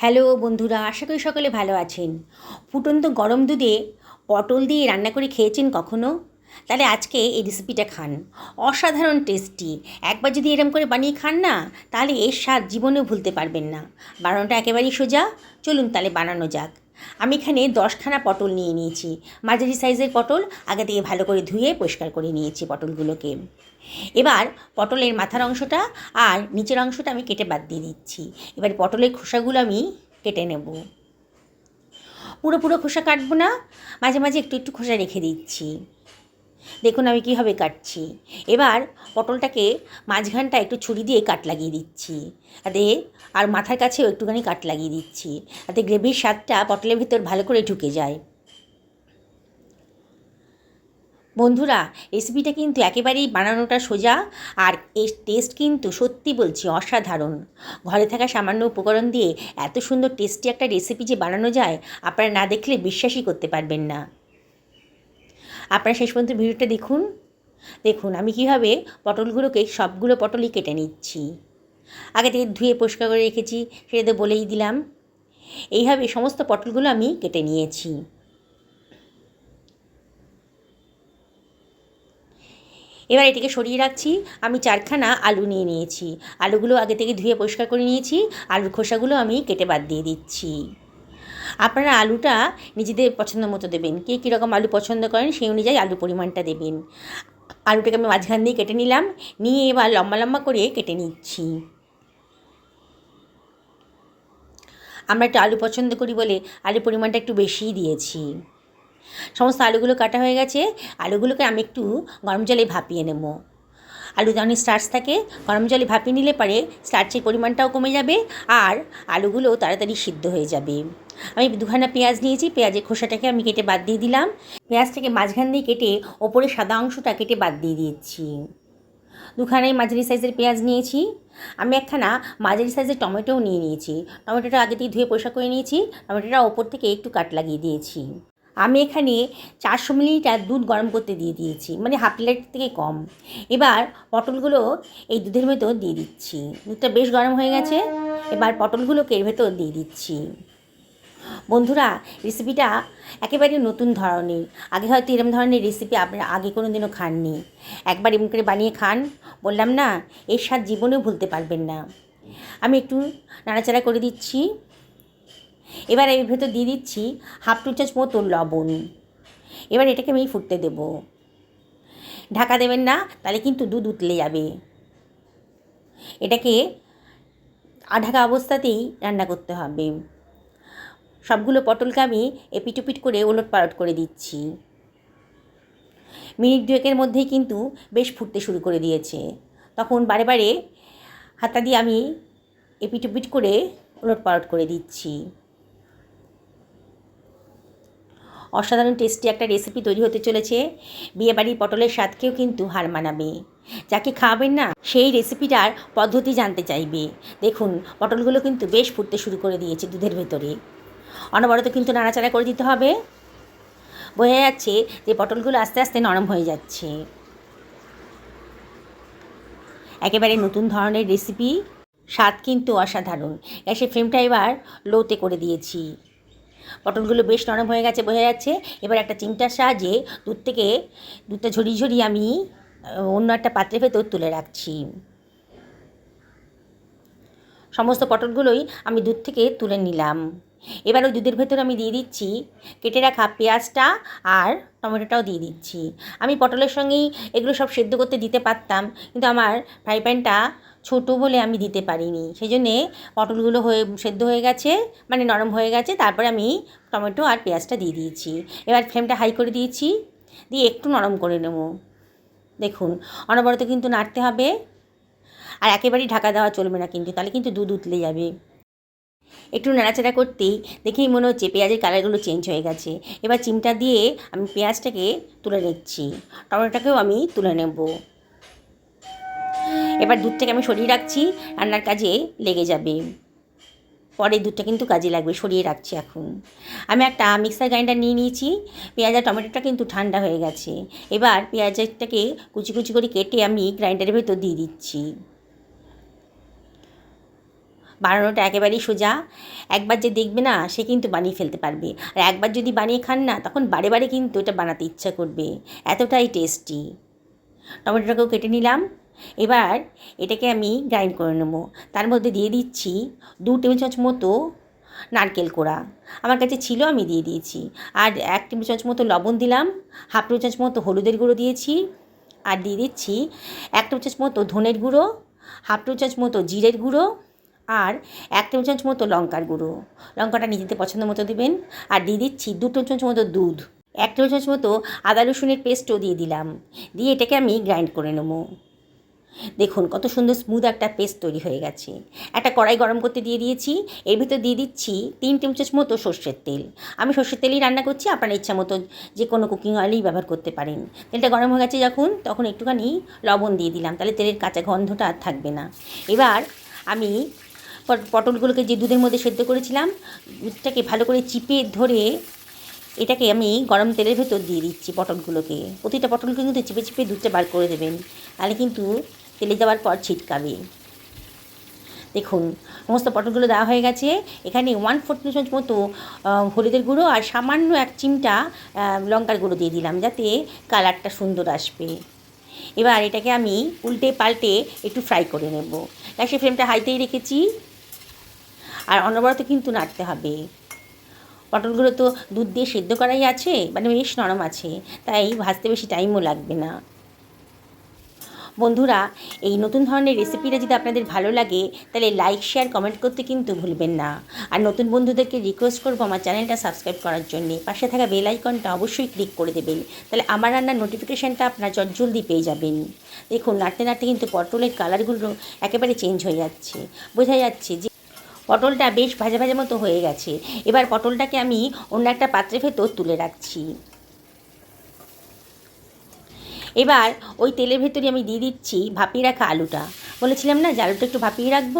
Hello বন্ধুরা, আশা করি সকলে ভালো আছেন। ফুটন্ত গরম দুধে পটল দিয়ে রান্না করে খেয়েছেন কখনো? তাহলে আজকে এই রেসিপিটা খান। অসাধারণ টেস্টি একবার যদি এরম করে বানিয়ে খান না, তাহলে এর স্বাদ জীবনেও ভুলতে পারবেন না। বানানোটা একেবারেই সোজা। চলুন তাহলে বানানো যাক। আমি এখানে দশখানা পটল নিয়ে নিয়েছি। মাঝারি সাইজের পটল আগে থেকে ভালো করে ধুয়ে পরিষ্কার করে নিয়েছি পটলগুলোকে। এবার পটলের মাথার অংশটা আর নিচের অংশটা আমি কেটে বাদ দিয়ে দিচ্ছি। এবার পটলের খোসাগুলো আমি কেটে নেব। পুরো পুরো খোসা কাটবো না, মাঝে মাঝে একটু একটু খোসা রেখে দিচ্ছি। দেখুন আমি কীভাবে কাটছি। এবার পটলটাকে মাঝখানটা একটু ছুরি দিয়ে কাট লাগিয়ে দিচ্ছি। তাতে আর মাথার কাছেও একটুখানি কাট লাগিয়ে দিচ্ছি। তাতে গ্রেভির স্বাদটা পটলের ভিতর ভালো করে ঢুকে যায়। বন্ধুরা, রেসিপিটা কিন্তু একেবারেই বানানোটা সোজা আর এর টেস্ট কিন্তু সত্যি বলছি অসাধারণ। ঘরে থাকা সামান্য উপকরণ দিয়ে এত সুন্দর টেস্টি একটা রেসিপি যে বানানো যায়, আপনারা না দেখলে বিশ্বাসই করতে পারবেন না। আপনারা শেষ পর্যন্ত ভিডিওটা দেখুন। দেখুন, আমি কীভাবে পটলগুলোকে সবগুলো পটলই কেটে নিচ্ছি। আগে থেকে ধুয়ে পরিষ্কার করে রেখেছি, সেটা তো বলেই দিলাম। এইভাবে সমস্ত পটলগুলো আমি কেটে নিয়েছি। এবার এটিকে সরিয়ে রাখছি। আমি চারখানা আলু নিয়ে নিয়েছি। আলুগুলো আগে থেকে ধুয়ে পরিষ্কার করে নিয়েছি। আলুর খোসাগুলো আমি কেটে বাদ দিয়ে দিচ্ছি। আপনারা আলুটা নিজেদের পছন্দ মতো দেবেন। কে কীরকম আলু পছন্দ করেন সেই অনুযায়ী আলু পরিমাণটা দেবেন। আলুটাকে আমি মাঝখান দিয়ে কেটে নিলাম। নিয়ে এবার লম্বা লম্বা করে কেটে নিচ্ছি। আমরা একটু আলু পছন্দ করি বলে আলুর পরিমাণটা একটু বেশিই দিয়েছি। সমস্ত আলুগুলো কাটা হয়ে গেছে। আলুগুলোকে আমি একটু গরম জলে ভাপিয়ে নেব। আলুতে অনেক স্টার্চ থাকে, গরম জলে ভাপিয়ে নিলে পরে স্টার্চের পরিমাণটাও কমে যাবে আর আলুগুলো তাড়াতাড়ি সিদ্ধ হয়ে যাবে। আমি দুখানা পেঁয়াজ নিয়েছি, পেঁয়াজের খোসাটাকে আমি কেটে বাদ দিয়ে দিলাম। পেঁয়াজটাকে মাঝখান দিয়ে কেটে ওপরে সাদা অংশটা কেটে বাদ দিয়ে দিয়েছি। দুখানাই মাঝারি সাইজের পেঁয়াজ নিয়েছি। আমি একখানা মাঝারি সাইজের টমেটোও নিয়ে নিয়েছি। টমেটোটা আগে থেকে ধুয়ে পরিষ্কার করে নিয়েছি, টমেটোটা ওপর থেকে একটু কাট লাগিয়ে দিয়েছি। আমি এখানে চারশো মিলিলিটার দুধ গরম করতে দিয়ে দিয়েছি মানে হাফ লিটার থেকে কম। এবার পটলগুলো এই দুধের ভেতর দিয়ে দিচ্ছি। দুধটা বেশ গরম হয়ে গেছে, এবার পটলগুলোকে এর ভেতর দিয়ে দিচ্ছি। বন্ধুরা, রেসিপিটা একেবারে নতুন ধরনের। আগে হয়তো এরম ধরনের রেসিপি আপনারা আগে কোনো দিনও খাননি। একবার এমন করে বানিয়ে খান। বললাম না, এর স্বাদ জীবনেও ভুলতে পারবেন না। আমি একটু নাড়াচাড়া করে দিচ্ছি। এবার এর ভেতর দিয়ে দিচ্ছি হাফ টু চামচ মতো লবণ। এবার এটাকে আমি ফুটতে দেব। ঢাকা দেবেন না, তাহলে কিন্তু দুধ উতলে যাবে। এটাকে আঢাকা অবস্থাতেই রান্না করতে হবে। সবগুলো পটলকে আমি এপিটুপিট করে ওলট পালট করে দিচ্ছি। মিনিট দুয়েকের মধ্যেই কিন্তু বেশ ফুটতে শুরু করে দিয়েছে। তখন বারে বারে হাতা দিয়ে আমি এপিটুপিট করে ওলট পালট করে দিচ্ছি। অসাধারণ টেস্টি একটা রেসিপি তৈরি হতে চলেছে। বিয়েবাড়ির পটলের স্বাদকেও কিন্তু হার মানাবে। যাকে খাওয়াবেন না, সেই রেসিপিটার পদ্ধতি জানতে চাইবে। দেখুন, পটলগুলো কিন্তু বেশ ফুটতে শুরু করে দিয়েছে দুধের ভেতরে। অনবরত কিন্তু নাড়াচাড়া করে দিতে হবে। বোঝা যাচ্ছে যে পটলগুলো আস্তে আস্তে নরম হয়ে যাচ্ছে। একেবারে নতুন ধরনের রেসিপি স্বাদ কিন্তু অসাধারণ। গ্যাসের ফ্লেমটা এবার লোতে করে দিয়েছি। পটলগুলো বেশ নরম হয়ে গেছে, বোঝা যাচ্ছে। এবার একটা চিমটার সাহায্যে দুধ থেকে দুধটা ঝরিয়ে ঝরিয়ে আমি অন্য একটা পাত্রে ভেতর তুলে রাখছি। সমস্ত পটলগুলোই আমি দুধ থেকে তুলে নিলাম। এবার ওই দুধের ভেতর আমি দিয়ে দিচ্ছি, কেটে রাখা পেঁয়াজটা আর টমেটোটাও দিয়ে দিচ্ছি। আমি পটলের সঙ্গেই এগুলো সব সেদ্ধ করতে দিতে পারতাম, কিন্তু আমার ফ্রাই প্যানটা ছোটো বলে আমি দিতে পারিনি। সেই জন্যে পটলগুলো হয়ে, সেদ্ধ হয়ে গেছে মানে নরম হয়ে গেছে, তারপরে আমি টমেটো আর পেঁয়াজটা দিয়ে দিয়েছি। এবার ফ্লেমটা হাই করে দিয়েছি, দিয়ে একটু নরম করে নেব। দেখুন, অনবরত কিন্তু নাড়তে হবে, আর একেবারেই ঢাকা দেওয়া চলবে না কিন্তু, তাহলে কিন্তু দুধ উতলে যাবে। একটু নাড়াচাড়া করতেই দেখেই মনে হচ্ছে পেঁয়াজের কালারগুলো চেঞ্জ হয়ে গেছে। এবার চিমটা দিয়ে আমি পেঁয়াজটাকে তুলে নিচ্ছি। টমেটোটাকেও আমি তুলে নেব। এবার দুধটাকে আমি সরিয়ে রাখছি, রান্নার কাজে লেগে যাবে। পরে দুধটা কিন্তু কাজে লাগবে, সরিয়ে রাখছি এখন। আমি একটা মিক্সার গ্রাইন্ডার নিয়ে নিয়েছি, পেঁয়াজ আর টমেটোটা কিন্তু ঠান্ডা হয়ে গেছে। এবার পেঁয়াজটাকে কুচি কুচি করে কেটে আমি গ্রাইন্ডারের ভেতর দিয়ে দিচ্ছি। বানানোটা একেবারেই সোজা। একবার যে দেখবে না, সে কিন্তু বানিয়ে ফেলতে পারবে। আর একবার যদি বানিয়ে খান না, তখন বারে বারে কিন্তু এটা বানাতে ইচ্ছা করবে। এতটাই টেস্টি। টমেটোটাকেও কেটে নিলাম। এবার এটাকে আমি গ্রাইন্ড করে নেব। তার মধ্যে দিয়ে দিচ্ছি দু টেবিল চামচ মতো নারকেল কোড়া। আমার কাছে ছিল, আমি দিয়ে দিয়েছি। আর এক টেবিল চামচ মতো লবণ দিলাম। হাফ টেবিল চামচ মতো হলুদের গুঁড়ো দিয়েছি। আর দিয়ে দিচ্ছি এক টেবিল চামচ মতো ধনের গুঁড়ো। হাফ টেবিল চামচ মতো জিরের গুঁড়ো। আর এক টেবিল চামচ মতো লঙ্কার গুঁড়ো। লঙ্কাটা নিজেদের পছন্দ মতো দেবেন। আর দিয়ে দিচ্ছি দু টেবিল চামচ মতো দুধ। এক টেবিল চামচ মতো আদা রসুনের পেস্টও দিয়ে দিলাম। দিয়ে এটাকে আমি গ্রাইন্ড করে নেব। দেখুন কত সুন্দর স্মুথ একটা পেস্ট তৈরি হয়ে গেছে। একটা কড়াই গরম করতে দিয়ে দিয়েছি। এর ভিতর দিয়ে দিচ্ছি তিন চামচ মতো সর্ষের তেল। আমি সর্ষের তেলই রান্না করছি, আপনার ইচ্ছা মতো যে কোনো কুকিং অয়েলই ব্যবহার করতে পারেন। তেলটা গরম হয়ে গেছে যখন, তখন একটুখানি লবণ দিয়ে দিলাম। তাহলে তেলের কাঁচা গন্ধটা আর থাকবে না। এবার আমি পটলগুলোকে যে দুধের মধ্যে সেদ্ধ করেছিলাম, দুধটাকে ভালো করে চিপে ধরে এটাকে আমি গরম তেলের ভেতর দিয়ে দিচ্ছি পটলগুলোকে। প্রতিটা পটলকে কিন্তু চিপে চিপে দুধটা বার করে দেবেন, তাহলে কিন্তু তেলে দেওয়ার পর ছিটকাবে। দেখুন, সমস্ত পটলগুলো দেওয়া হয়ে গেছে। এখানে ওয়ান ফোর্থ চামচ মতো হলুদের গুঁড়ো আর সামান্য এক চিমটা লঙ্কার গুঁড়ো দিয়ে দিলাম যাতে কালারটা সুন্দর আসবে। এবার এটাকে আমি উল্টে পাল্টে একটু ফ্রাই করে নেব। গ্যাসের ফ্লেমটা হাইতেই রেখেছি। আর অনবরত কিন্তু নাড়তে হবে। পটলগুলো তো দুধ দিয়ে সেদ্ধ করাই আছে মানে বেশ নরম আছে, তাই ভাজতে বেশি টাইমও লাগবে না। বন্ধুরা, এই নতুন ধরনের রেসিপিটা যদি আপনাদের ভালো লাগে, তাহলে লাইক শেয়ার কমেন্ট করতে কিন্তু ভুলবেন না। আর নতুন বন্ধুদেরকে রিকোয়েস্ট করব আমার চ্যানেলটা সাবস্ক্রাইব করার জন্যে। পাশে থাকা বেল আইকনটা অবশ্যই ক্লিক করে দেবেন, তাহলে আমার রান্নার নোটিফিকেশানটা আপনার জলদি পেয়ে যাবেন। দেখুন, নাড়তে নাড়তে কিন্তু পটলের কালারগুলো একেবারে চেঞ্জ হয়ে যাচ্ছে। বোঝা যাচ্ছে যে পটলটা বেশ ভাজা ভাজা মতো হয়ে গেছে। এবার পটলটাকে আমি অন্য একটা পাত্রের ভেতর তুলে রাখছি। এবার ওই তেলের ভেতরে আমি দিয়ে দিচ্ছি ভাপিয়ে রাখা আলুটা। বলেছিলাম না যে আলুটা একটু ভাপিয়ে রাখব?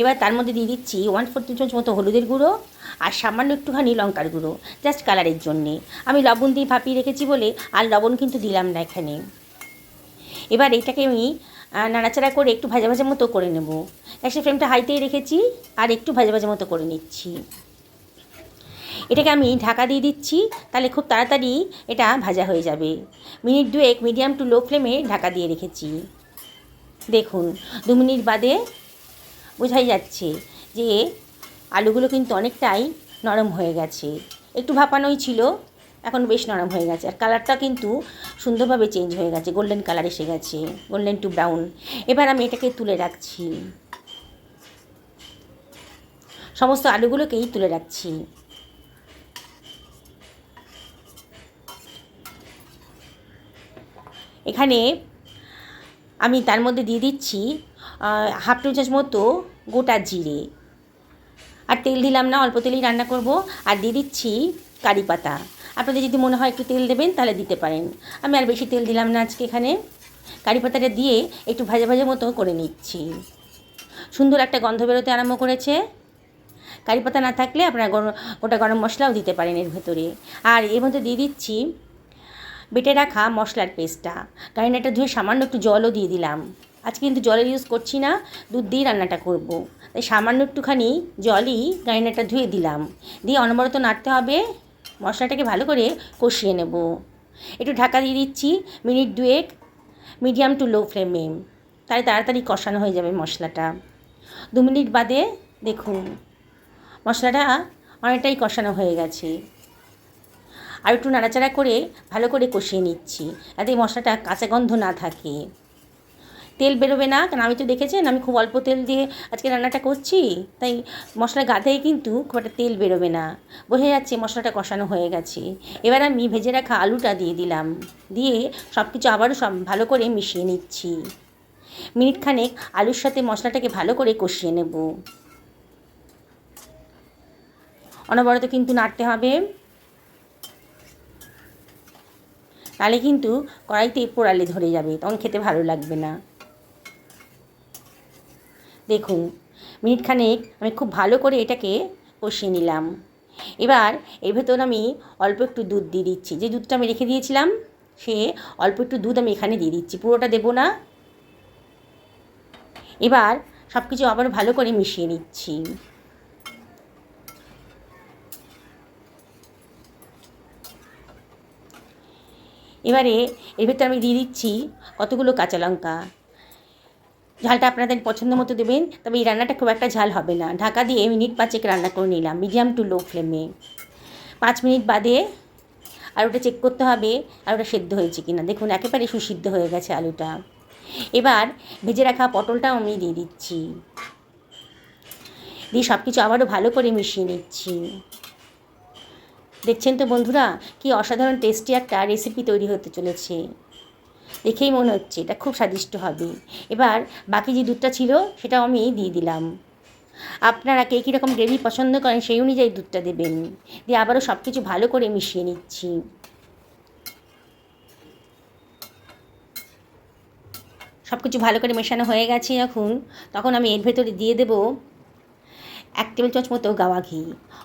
এবার তার মধ্যে দিয়ে দিচ্ছি ওয়ান ফোর্থ চামচ মতো হলুদের গুঁড়ো আর সামান্য একটুখানি লঙ্কার গুঁড়ো জাস্ট কালারের জন্যে। আমি লবণ দিয়ে ভাপিয়ে রেখেছি বলে আর লবণ কিন্তু দিলাম না এখানে। এবার এটাকে আমি নাড়াচাড়া করে একটু ভাজা ভাজা মতো করে নেব। গ্যাসের ফ্লেমটা হাইতেই রেখেছি আর একটু ভাজা ভাজা মতো করে নিচ্ছি। এটাকে আমি ঢাকা দিয়ে দিচ্ছি, তাহলে খুব তাড়াতাড়ি এটা ভাজা হয়ে যাবে। মিনিট দুয়েক মিডিয়াম টু লো ফ্লেমে ঢাকা দিয়ে রেখেছি। দেখুন, দু মিনিট বাদে বোঝাই যাচ্ছে যে আলুগুলো কিন্তু অনেকটাই নরম হয়ে গেছে। একটু ভাপানোই ছিল এখন বেশ নরম হয়ে গেছে। আর কালারটা কিন্তু সুন্দরভাবে চেঞ্জ হয়ে গেছে। গোল্ডেন কালার এসে গেছে। গোল্ডেন টু ব্রাউন এবার আমি এটাকে তুলে রাখছি। সমস্ত আলুগুলোকেই তুলে রাখছি। এখানে আমি তার মধ্যে দিয়ে দিচ্ছি হাফ টু চামচ মতো গোটা জিরে। আর তেল দিলাম না, অল্প তেলেই রান্না করব। আর দিয়ে দিচ্ছি কারি পাতা। আপনাদের যদি মনে হয় একটু তেল দেবেন, তাহলে দিতে পারেন। আমি আর বেশি তেল দিলাম না আজকে এখানে। কারি পাতাটা দিয়ে একটু ভাজা ভাজা মতো করে নিচ্ছি। সুন্দর একটা গন্ধ বেরোতে আরম্ভ করেছে। কারি পাতা না থাকলে আপনারা গোটা গরম মশলাও দিতে পারেন এর ভেতরে। আর এর মধ্যে দিয়ে দিচ্ছি বেটে রাখা মশলার পেস্টটা। গ্রাইন্ডারটা ধুয়ে সামান্য একটু জলও দিয়ে দিলাম। আজকে কিন্তু জলের ইউজ করছি না, দুধ দিয়ে রান্নাটা করব। তাই সামান্য একটুখানি জলই গ্রাইন্ডারটা ধুয়ে দিলাম। দিয়ে অনবরত নাড়তে হবে। মশলাটাকে ভালো করে কষিয়ে নেব। একটু ঢাকা দিয়ে দিচ্ছি মিনিট দুয়েক, মিডিয়াম টু লো ফ্লেমে। তাহলে তাড়াতাড়ি কষানো হয়ে যাবে মশলাটা। দু মিনিট বাদে দেখুন, মশলাটা অনেকটাই কষানো হয়ে গেছে। আর একটু নাড়াচাড়া করে ভালো করে কষিয়ে নিচ্ছি, যাতে মশলাটা কাঁচা গন্ধ না থাকে। তেল বেরোবে না, কারণ আমি তো দেখেছেন আমি খুব অল্প তেল দিয়ে আজকে রান্নাটা করছি, তাই মশলা গাধায় কিন্তু খুব একটা তেল বেরোবে না। বোঝা যাচ্ছে মশলাটা কষানো হয়ে গেছে। এবার আমি ভেজে রাখা আলুটা দিয়ে দিলাম, দিয়ে সব কিছু আবারও সব ভালো করে মিশিয়ে নিচ্ছি। মিনিট খানেক আলুর সাথে মশলাটাকে ভালো করে কষিয়ে নেব। অনবরত কিন্তু নাড়তে হবে। তাহলে কিন্তু কড়াইতে পোড়ালে ধরে যাবে, তখন খেতে ভালো লাগবে না। দেখুন, মিনিট খানেক আমি খুব ভালো করে এটাকে কষিয়ে নিলাম। এবার এর ভেতর আমি অল্প একটু দুধ দিয়ে দিচ্ছি। যে দুধটা আমি রেখে দিয়েছিলাম, সে অল্প একটু দুধ আমি এখানে দিয়ে দিচ্ছি। পুরোটা দেবো না। এবার সব কিছু আবার ভালো করে মিশিয়ে নিচ্ছি। এবারে এর ভেতরে আমি দিয়ে দিচ্ছি কতগুলো কাঁচা লঙ্কা। ঝালটা আপনাদের পছন্দ মতো দেবেন, তবে এই রান্নাটা খুব একটা ঝাল হবে না। ঢাকা দিয়ে মিনিট পাঁচেক রান্না করে নিলাম, মিডিয়াম টু লো ফ্লেমে। পাঁচ মিনিট বাদে আর ওটা চেক করতে হবে আর ওটা সেদ্ধ হয়েছে কিনা। দেখুন, একেবারে সুসিদ্ধ হয়ে গেছে আলুটা। এবার ভেজে রাখা পটলটাও আমি দিয়ে দিচ্ছি। দিয়ে সব কিছু আবারও ভালো করে মিশিয়ে নিচ্ছি। দেখছেন তো বন্ধুরা, কি অসাধারণ টেস্টি একটা রেসিপি তৈরি হতে চলেছে। দেখেই মনে হচ্ছে এটা খুব স্বাদিষ্ট হবে। এবার বাকি যে দুধটা ছিল সেটাও আমি দিয়ে দিলাম। আপনারা কে কীরকম গ্রেভি পছন্দ করেন সেই অনুযায়ী দুধটা দেবেন। দিয়ে আবারও সব কিছু ভালো করে মিশিয়ে নিচ্ছি। সব কিছু ভালো করে মেশানো হয়ে গেছে যখন তখন আমি এর ভেতরে দিয়ে দেব এক টেবিল চামচ মতো গাওয়া ঘি।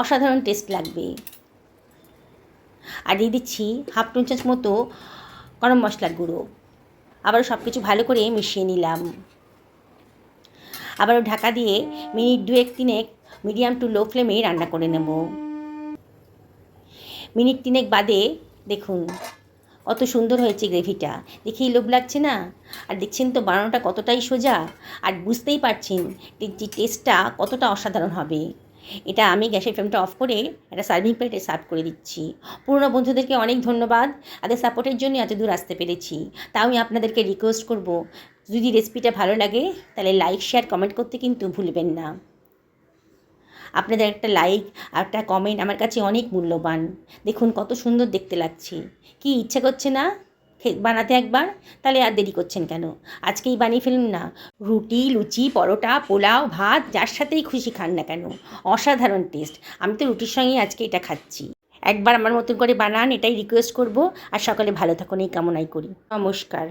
অসাধারণ টেস্ট লাগবে। আর দিয়ে দিচ্ছি হাফ টেবিল চামচ মতো গরম মশলার গুঁড়ো। আবারও সব কিছু ভালো করে মিশিয়ে নিলাম। আবারও ঢাকা দিয়ে মিনিট দুয়েক, তিনেক, মিডিয়াম টু লো ফ্লেমে রান্না করে নেব। মিনিট তিনেক বাদে দেখুন, কত সুন্দর হয়েছে গ্রেভিটা। দেখেই লোভ লাগছে না? আর দেখছেন তো বানানোটা কতটাই সোজা? আর বুঝতেই পারছেন টেস্টটা কতটা অসাধারণ হবে। এটা আমি গ্যাসের ফ্লেমটা অফ করে একটা সার্ভিং প্লেটে সার্ভ করে দিচ্ছি। পুরনো বন্ধুদেরকে অনেক ধন্যবাদ। তাদের সাপোর্টের জন্য এত দূর আসতে পেরেছি। তাও আমি আপনাদেরকে রিকোয়েস্ট করব। যদি রেসিপিটা ভালো লাগে, তাহলে লাইক শেয়ার কমেন্ট করতে কিন্তু ভুলবেন না। আপনাদের একটা লাইক আর একটা কমেন্ট আমার কাছে অনেক মূল্যবান। দেখুন কত সুন্দর দেখতে লাগছে। কি ইচ্ছা করছে না? বানাতে একবার? তাহলে আর দেরি করছেন কেন? আজকেই বানিয়ে ফেলুন না। রুটি, লুচি, পরোটা, পোলাও, ভাত, যার সাথেই খুশি খান না কেন? অসাধারণ টেস্ট আমি তো রুটির সঙ্গেই আজকে এটা খাচ্ছি। একবার আমার মতন করে বানান, এটাই রিকোয়েস্ট করব। আর সকালে ভালো থাকুন, এই কামনাই করি। নমস্কার।